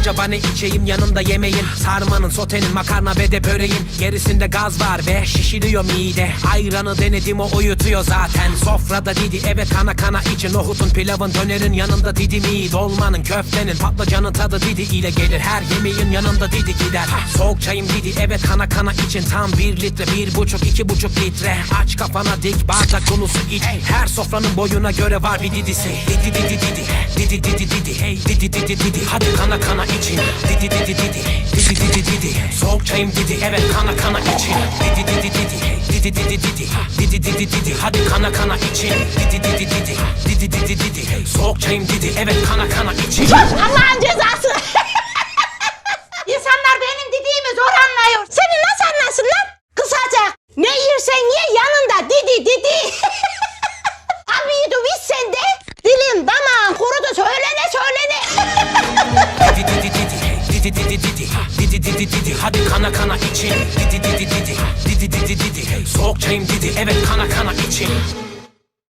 Acaba ne içeyim yanında yemeğin? Sarmanın sotenin makarna ve de böreğin Gerisinde gaz var ve şişiriyor mide. Ayranı denedim o uyutuyor zaten. Sofrada didi evet kana kana için. Nohutun pilavın dönerin yanında didi mi Dolmanın köftenin patlıcanın tadı didi. İle gelir Her yemeğin yanında didi gider. Soğuk çayım didi evet kana kana için. Tam bir litre bir buçuk iki buçuk litre. Aç kafana dik bardak dolusu iç. Her sofranın boyuna göre var bir didisi. Didi didi didi. Didi didi didi. Hey. Didi didi didi. Hadi kana kana için Didi didi didi Didi didi didi Soğuk çayım didi evet kana kana için Didi didi didi Didi didi didi Didi didi didi Hadi kana kana için Didi didi didi Didi didi didi Soğuk çayım didi evet kana kana için Allah'ın cezası. Hadi kana kana için Didi didi didi. Didi didi didi. Soğuk çayım didi. Evet kana kana için